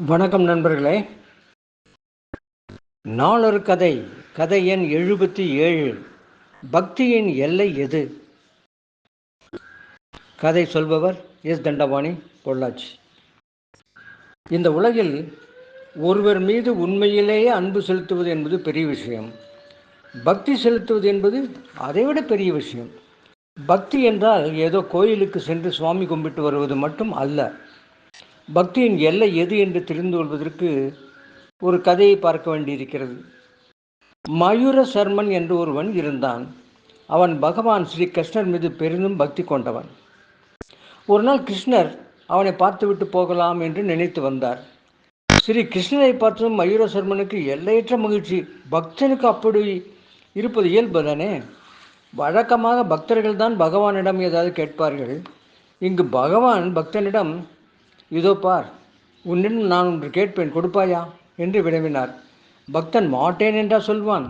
வணக்கம் நண்பர்களே. நாளொரு கதை கதை எண் எழுபத்தி ஏழு. பக்தியின் எல்லை எது? கதை சொல்பவர் எஸ். தண்டபாணி பொள்ளாச்சி. இந்த உலகில் ஒருவர் மீது உண்மையிலேயே அன்பு செலுத்துவது என்பது பெரிய விஷயம். பக்தி செலுத்துவது என்பது அதைவிட பெரிய விஷயம். பக்தி என்றால் ஏதோ கோயிலுக்கு சென்று சுவாமி கும்பிட்டு வருவது மட்டும் அல்ல. பக்தியின் எல்லை எது என்று தெரிந்து கொள்வதற்கு ஒரு கதையை பார்க்க வேண்டியிருக்கிறது. மயூர சர்மன் என்று ஒருவன் இருந்தான். அவன் பகவான் ஸ்ரீ கிருஷ்ணர் மீது பெரிதும் பக்தி கொண்டவன். ஒரு நாள் கிருஷ்ணர் அவனை பார்த்துவிட்டு போகலாம் என்று நினைத்து வந்தார். ஸ்ரீ கிருஷ்ணரை பார்த்ததும் மயூர சர்மனுக்கு எல்லையற்ற மகிழ்ச்சி. பக்தனுக்கு அப்படி இருப்பது இயல்புதானே? வழக்கமாக பக்தர்கள் தான் பகவானிடம் ஏதாவது கேட்பார்கள். இங்கு பகவான் பக்தனிடம் இதோ பார் உன்னிடம் நான் ஒன்று கேட்பேன் கொடுப்பாயா? என்று வினவினார். பக்தன் மாட்டேன் என்றா சொல்வான்.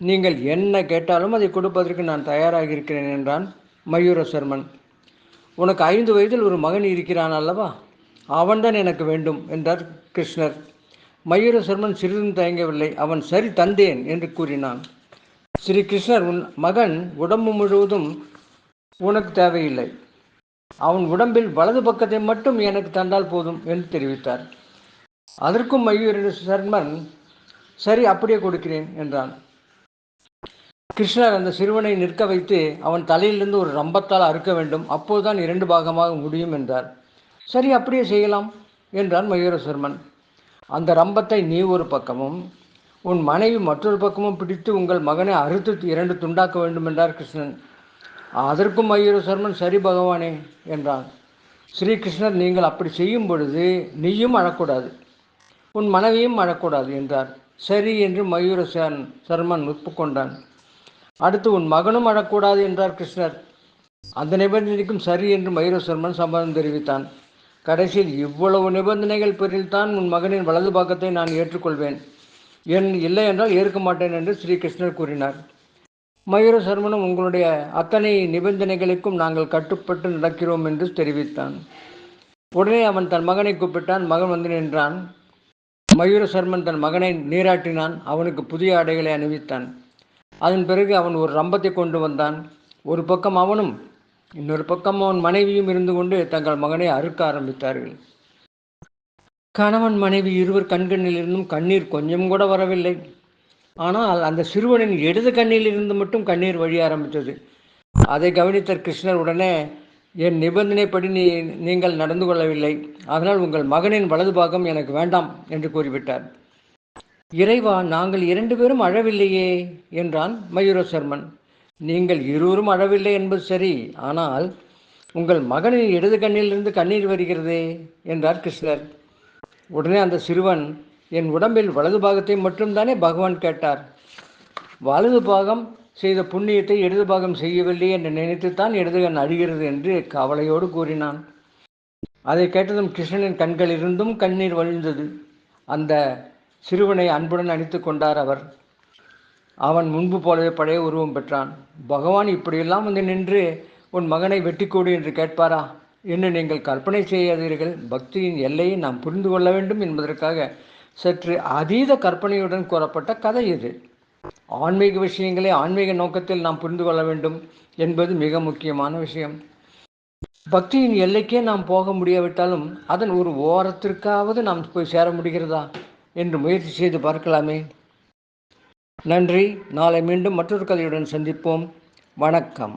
நீங்கள் என்ன கேட்டாலும் அதை கொடுப்பதற்கு நான் தயாராக இருக்கிறேன் என்றான் மயூர சர்மன் உனக்கு ஐந்து வயதில் ஒரு மகன் இருக்கிறான் அல்லவா? அவன்தான் எனக்கு வேண்டும் என்றார் கிருஷ்ணர். மயூர சர்மன் சிறிதும் தயங்கவில்லை. அவன் சரி தந்தேன் என்று கூறினான். ஸ்ரீ கிருஷ்ணர் உன் மகன் உடம்பு முழுவதும் உனக்கு தேவையில்லை. அவன் உடம்பில் வலது பக்கத்தை மட்டும் எனக்கு தந்தால் போதும் என்று தெரிவித்தார். அதற்கும் மயூர் சர்மன் சரி அப்படியே கொடுக்கிறேன் என்றான். கிருஷ்ணர் அந்த சிறுவனை நிற்க வைத்து அவன் தலையிலிருந்து ஒரு ரம்பத்தால் அறுக்க வேண்டும். அப்போதுதான் இரண்டு பாகமாக முடியும் என்றார். சரி அப்படியே செய்யலாம் என்றான் மயூரசர்மன் அந்த ரம்பத்தை நீ ஒரு பக்கமும் உன் மனைவி மற்றொரு பக்கமும் பிடித்து உங்கள் மகனை அறுத்து இரண்டு துண்டாக்க வேண்டும் என்றார் கிருஷ்ணன். அதற்கும் மயூரசர்மன் சரி பகவானே என்றான். ஸ்ரீகிருஷ்ணர் நீங்கள் அப்படி செய்யும் பொழுது நீயும் அழக்கூடாது. உன் மனைவியும் அழக்கூடாது என்றார். சரி என்று மயூர சர்மன் ஒப்புக்கொண்டான். அடுத்து உன் மகனும் அழக்கூடாது என்றார் கிருஷ்ணர். அந்த நிபந்தனைக்கும் சரி என்று மயூரசர்மன் சம்மதம் தெரிவித்தான். கடைசியில் இவ்வளவு நிபந்தனைகள் பேரில்தான் உன் மகனின் வலது பாக்கத்தை நான் ஏற்றுக்கொள்வேன். என் இல்லை என்றால் ஏற்க மாட்டேன் என்று ஸ்ரீகிருஷ்ணர் கூறினார். மயூர சர்மனும் உங்களுடைய அத்தனை நிபந்தனைகளுக்கும் நாங்கள் கட்டுப்பட்டு நடக்கிறோம் என்று தெரிவித்தான். உடனே அவன் தன் மகனை கூப்பிட்டான். மகன் வந்து நின்றான். மயூர சர்மன் தன் மகனை நீராட்டினான். அவனுக்கு புதிய ஆடைகளை அணிவித்தான். அதன் பிறகு அவன் ஒரு ரம்பத்தை கொண்டு வந்தான். ஒரு பக்கம் அவனும் இன்னொரு பக்கம் அவன் மனைவியும் இருந்து கொண்டு தங்கள் மகனை அறுக்க ஆரம்பித்தார்கள். கணவன் மனைவி இருவர் கண்கண்ணிலிருந்தும் கண்ணீர் கொஞ்சம் கூட வரவில்லை. ஆனால் அந்த சிறுவனின் இடது கண்ணில் இருந்து மட்டும் கண்ணீர் வழி ஆரம்பித்தது. அதை கவனித்த கிருஷ்ணர் உடனே என் நிபந்தனைப்படி நீ நீங்கள் நடந்து கொள்ளவில்லை. அதனால் உங்கள் மகனின் வலது பாகம் எனக்கு வேண்டாம் என்று கூறிவிட்டார். இறைவா நாங்கள் இரண்டு பேரும் அழவில்லையே என்றான் மயூர சர்மன் நீங்கள் இருவரும் அழவில்லை என்பது சரி ஆனால் உங்கள் மகனின் இடது கண்ணிலிருந்து கண்ணீர் வருகிறதே என்றார் கிருஷ்ணர். உடனே அந்த சிறுவன் என் உடம்பில் வலது பாகத்தை மட்டும்தானே பகவான் கேட்டார். வலது பாகம் செய்த புண்ணியத்தை இடது பாகம் செய்யவில்லை என்று நினைத்துத்தான் இடதுகன் அழுகிறது என்று கவலையோடு கூறினான். அதை கேட்டதும் கிருஷ்ணனின் கண்களிலிருந்தும் கண்ணீர் வழிந்தது. அந்த சிறுவனை அன்புடன் அணித்து கொண்டார் அவர். அவன் முன்பு போலவே பழைய உருவம் பெற்றான். பகவான் இப்படியெல்லாம் வந்து நின்று உன் மகனை வெட்டிக்கோடு என்று கேட்பாரா? என்று நீங்கள் கற்பனை செய்யாதீர்கள். பக்தியின் எல்லையை நாம் புரிந்து கொள்ள வேண்டும் என்பதற்காக சற்று அதீத கற்பனையுடன் கூறப்பட்ட கதை இது. ஆன்மீக விஷயங்களை ஆன்மீக நோக்கத்தில் நாம் புரிந்து கொள்ள வேண்டும் என்பது மிக முக்கியமான விஷயம். பக்தியின் எல்லைக்கே நாம் போக முடியாவிட்டாலும் அதன் ஒரு ஓரத்திற்காவது நாம் போய் சேர முடிகிறதா என்று முயற்சி செய்து பார்க்கலாமே. நன்றி. நாளை மீண்டும் மற்றொரு கதையுடன் சந்திப்போம். வணக்கம்.